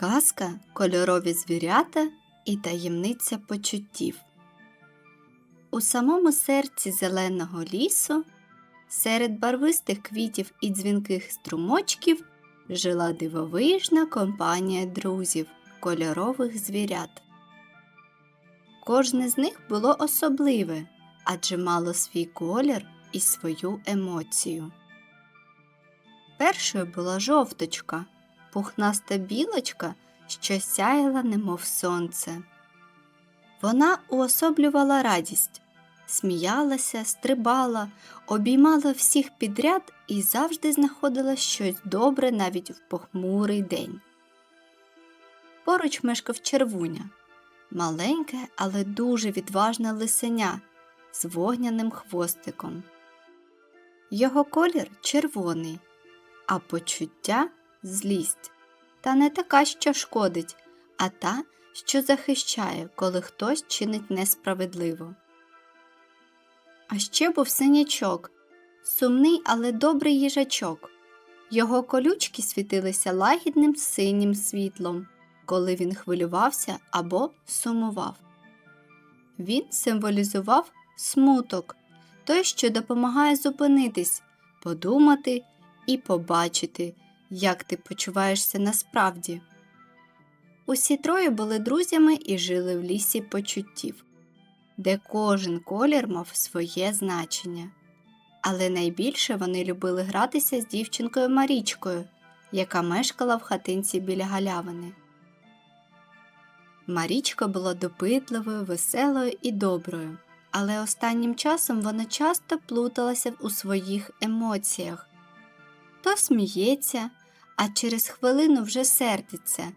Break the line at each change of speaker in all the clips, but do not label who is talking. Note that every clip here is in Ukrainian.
Казка, кольорові звірята і таємниця почуттів. У самому серці зеленого лісу, серед барвистих квітів і дзвінких струмочків, жила дивовижна компанія друзів, кольорових звірят. Кожне з них було особливе, адже мало свій колір і свою емоцію. Першою була жовточка, пухнаста білочка, що сяяла, немов сонце. Вона уособлювала радість, сміялася, стрибала, обіймала всіх підряд і завжди знаходила щось добре навіть в похмурий день. Поруч мешкав червуня, маленьке, але дуже відважне лисеня з вогняним хвостиком. Його колір червоний, а почуття злість. Та не така, що шкодить, а та, що захищає, коли хтось чинить несправедливо. А ще був синячок, сумний, але добрий їжачок. Його колючки світилися лагідним синім світлом, коли він хвилювався або сумував. Він символізував смуток, той, що допомагає зупинитись, подумати і побачити, як ти почуваєшся насправді. Усі троє були друзями і жили в лісі почуттів, де кожен колір мав своє значення. Але найбільше вони любили гратися з дівчинкою Марічкою, яка мешкала в хатинці біля галявини. Марічка була допитливою, веселою і доброю, але останнім часом вона часто плуталася у своїх емоціях то сміється, а через хвилину вже сердиться,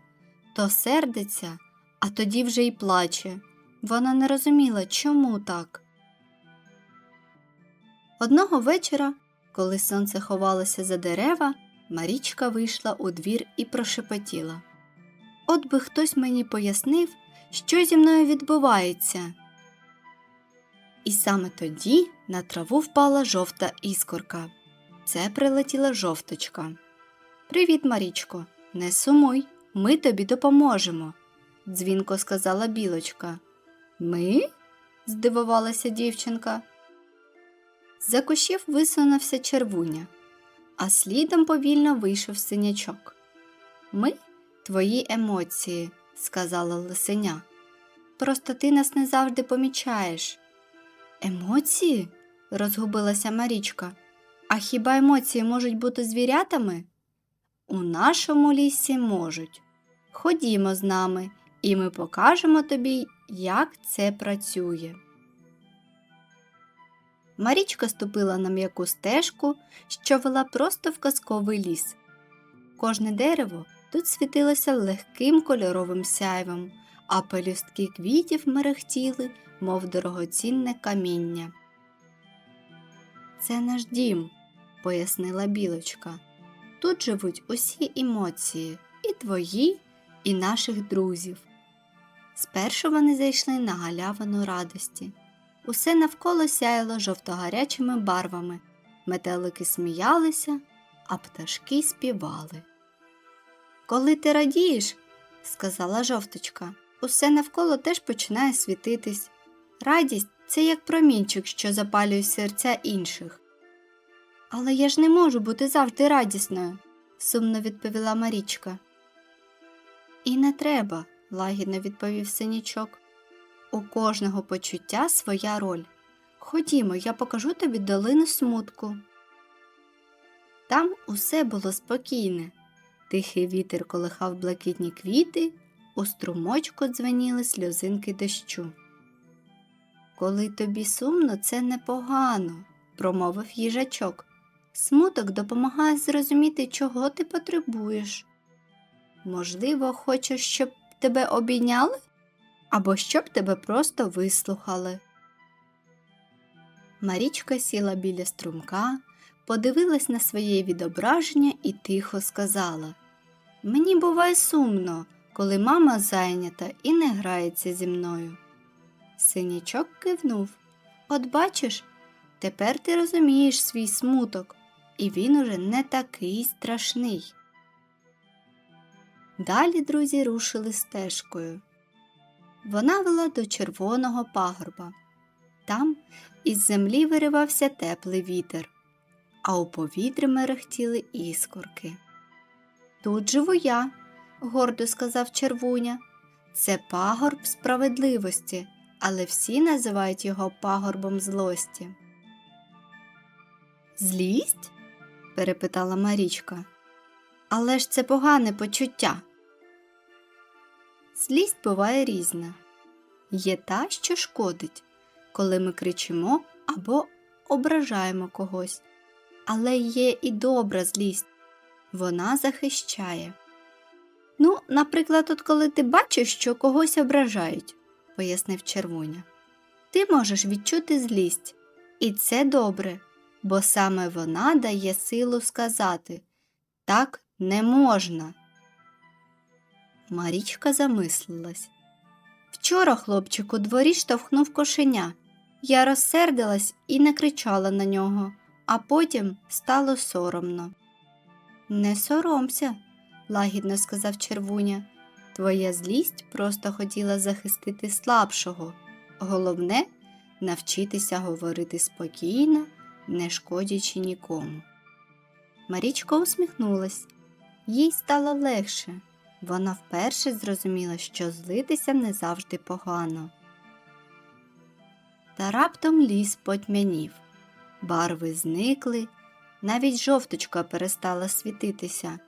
то сердиться, а тоді вже й плаче. Вона не розуміла, чому так. Одного вечора, коли сонце ховалося за дерева, Марічка вийшла у двір і прошепотіла. От би хтось мені пояснив, що зі мною відбувається. І саме тоді на траву впала жовта іскорка. Це прилетіла жовточка. Привіт, Марічко, не сумуй, ми тобі допоможемо, дзвінко сказала білочка. Ми? здивувалася дівчинка. За кущів висунувся червуня, а слідом повільно вийшов синячок. Ми твої емоції, сказала лисеня. Просто ти нас не завжди помічаєш. Емоції? розгубилася Марічка. А хіба емоції можуть бути звірятами? У нашому лісі можуть. Ходімо з нами, і ми покажемо тобі, як це працює. Марічка ступила на м'яку стежку, що вела просто в казковий ліс. Кожне дерево тут світилося легким кольоровим сяйвом, а пелюстки квітів мерехтіли, мов дорогоцінне каміння. Це наш дім, пояснила білочка. Тут живуть усі емоції, і твої, і наших друзів. Спершу вони зайшли на галявину радості. Усе навколо сяяло жовтогарячими барвами, метелики сміялися, а пташки співали. Коли ти радієш, сказала жовточка, усе навколо теж починає світитись. Радість це як промінчик, що запалює серця інших. Але я ж не можу бути завжди радісною, сумно відповіла Марічка. І не треба, лагідно відповів синічок. У кожного почуття своя роль. Ходімо, я покажу тобі долину смутку. Там усе було спокійне. Тихий вітер колихав блакитні квіти, у струмочку дзвеніли сльозинки дощу. Коли тобі сумно, це непогано, промовив їжачок. Смуток допомагає зрозуміти, чого ти потребуєш. Можливо, хочеш, щоб тебе обійняли, або щоб тебе просто вислухали. Марічка сіла біля струмка, подивилась на своє відображення і тихо сказала Мені буває сумно, коли мама зайнята і не грається зі мною. Синячок кивнув От бачиш, тепер ти розумієш свій смуток і він уже не такий страшний. Далі друзі рушили стежкою. Вона вела до червоного пагорба. Там із землі виривався теплий вітер, а у повітрі мерехтіли іскорки. Тут живу я, гордо сказав червуня. Це пагорб справедливості, але всі називають його пагорбом злості. Злість? Перепитала Марічка. Але ж це погане почуття. Злість буває різна. Є та, що шкодить, коли ми кричимо або ображаємо когось. Але є і добра злість, вона захищає. Ну, наприклад, от коли ти бачиш, що когось ображають, пояснив червоня. Ти можеш відчути злість, і це добре, бо саме вона дає силу сказати так не можна. Марічка замислилась. Вчора хлопчик у дворі штовхнув кошеня. Я розсердилась і не кричала на нього, а потім стало соромно. Не соромся, лагідно сказав червуня. Твоя злість просто хотіла захистити слабшого. Головне навчитися говорити спокійно, не шкодячи нікому. Марічка усміхнулась. Їй стало легше. Вона вперше зрозуміла, що злитися не завжди погано. Та раптом ліс потьмянів. Барви зникли, навіть жовточка перестала світитися.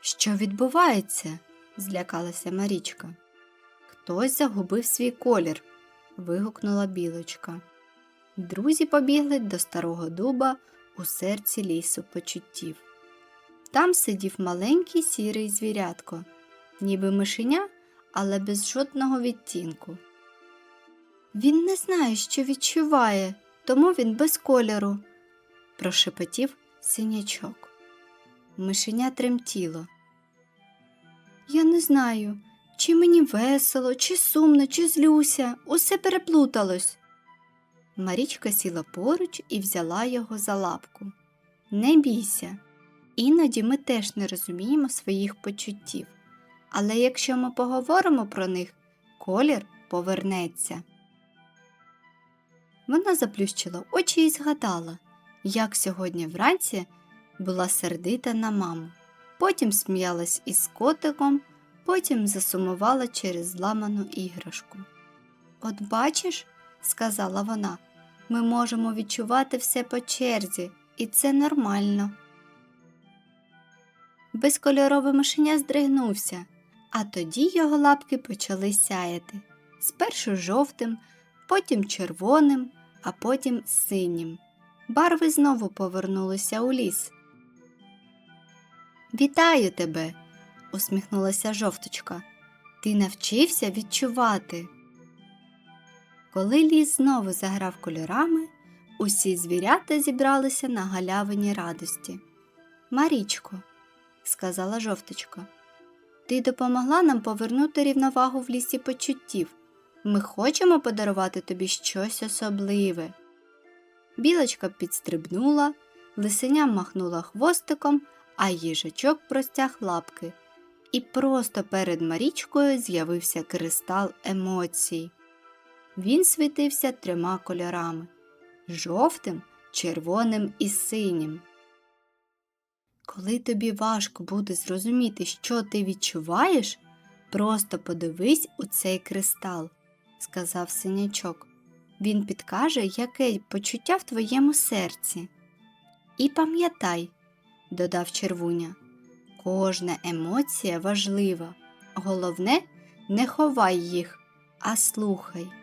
Що відбувається? злякалася Марічка. Хтось загубив свій колір, вигукнула білочка. Друзі побігли до старого дуба у серці лісу почуттів. Там сидів маленький сірий звірятко, ніби мишеня, але без жодного відтінку. Він не знає, що відчуває, тому він без кольору, прошепотів синячок. Мишеня тремтіло. Я не знаю, чи мені весело, чи сумно, чи злюся, усе переплуталось. Марічка сіла поруч і взяла його за лапку. Не бійся. Іноді ми теж не розуміємо своїх почуттів, але якщо ми поговоримо про них, колір повернеться. Вона заплющила очі і згадала, як сьогодні вранці була сердита на маму, потім сміялась із котиком, потім засумувала через зламану іграшку. От бачиш, сказала вона, ми можемо відчувати все по черзі, і це нормально. Безкольорове мишеня здригнувся, а тоді його лапки почали сяяти спершу жовтим, потім червоним, а потім синім. Барви знову повернулися у ліс. Вітаю тебе, усміхнулася жовточка. Ти навчився відчувати. Коли ліс знову заграв кольорами, усі звірята зібралися на галявині радості. Марічко, сказала жовточка, ти допомогла нам повернути рівновагу в лісі почуттів. Ми хочемо подарувати тобі щось особливе. Білочка підстрибнула, лисеня махнула хвостиком, а їжачок простяг лапки. І просто перед Марічкою з'явився кристал емоцій. Він світився трьома кольорами жовтим, червоним і синім. Коли тобі важко буде зрозуміти, що ти відчуваєш, просто подивись у цей кристал, сказав синячок. Він підкаже, яке почуття в твоєму серці. І пам'ятай, додав червуня, кожна емоція важлива. Головне, не ховай їх, а слухай.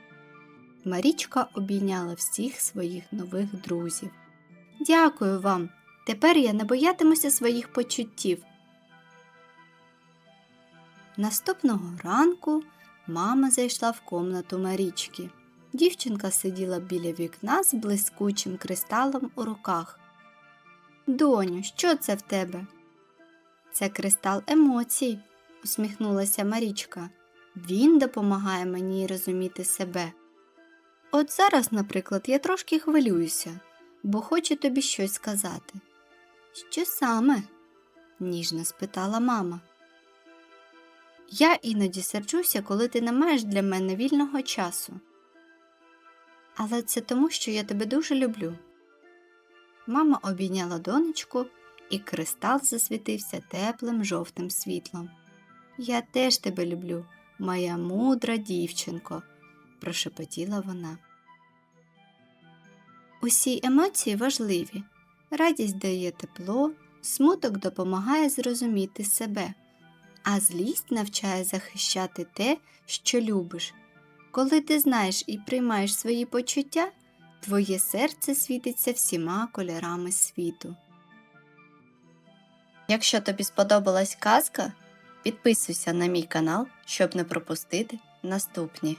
Марічка обійняла всіх своїх нових друзів. Дякую вам. Тепер я не боятимуся своїх почуттів. Наступного ранку мама зайшла в комнату Марічки. Дівчинка сиділа біля вікна з блискучим кристалом у руках. Доню, що це в тебе? Це кристал емоцій, усміхнулася Марічка. Він допомагає мені розуміти себе. От зараз, наприклад, я трошки хвилююся, бо хочу тобі щось сказати. Що саме? ніжно спитала мама. Я іноді серджуся, коли ти не маєш для мене вільного часу. Але це тому, що я тебе дуже люблю. Мама обійняла донечку, і кристал засвітився теплим жовтим світлом. Я теж тебе люблю, моя мудра дівчинко, прошепотіла вона. Усі емоції важливі. Радість дає тепло, смуток допомагає зрозуміти себе, а злість навчає захищати те, що любиш. Коли ти знаєш і приймаєш свої почуття, твоє серце світиться всіма кольорами світу. Якщо тобі сподобалась казка, підписуйся на мій канал, щоб не пропустити наступні.